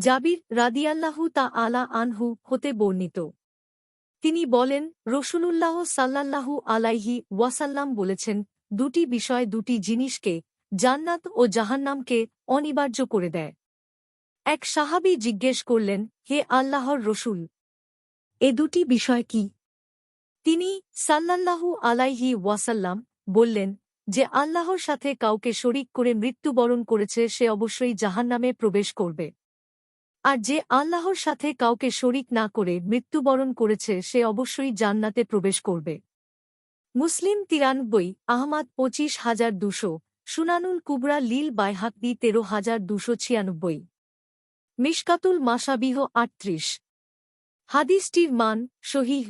জাবির রাদিয়াল্লাহু তা আলা আনহু হতে বর্ণিত। তিনি বলেন, রসুলুল্লাহ সাল্লাল্লাহু আলাইহি ওয়াসাল্লাম বলেছেন, দুটি বিষয়, দুটি জিনিসকে জান্নাত ও জাহান্নামকে অনিবার্য করে দেয়। এক সাহাবী জিজ্ঞেস করলেন, হে আল্লাহর রসুল, এ দুটি বিষয় কি? তিনি সাল্লাল্লাহু আলাইহি ওয়াসাল্লাম বললেন যে, আল্লাহর সাথে কাউকে শরিক করে মৃত্যুবরণ করেছে, সে অবশ্যই জাহান্নামে প্রবেশ করবে। আর যে আল্লাহর সাথে কাউকে শরিক না করে মৃত্যুবরণ করেছে, সে অবশ্যই জান্নাতে প্রবেশ করবে। মুসলিম তিরানব্বই, আহমাদ পঁচিশ হাজার দুশো, সুনানুল কুবরা, লীল বাইহাকদি তেরো হাজার দুশো ছিয়ানব্বই। মিশকাতুল মাসাবিহ আটত্রিশ। হাদিসটির মান শহীহ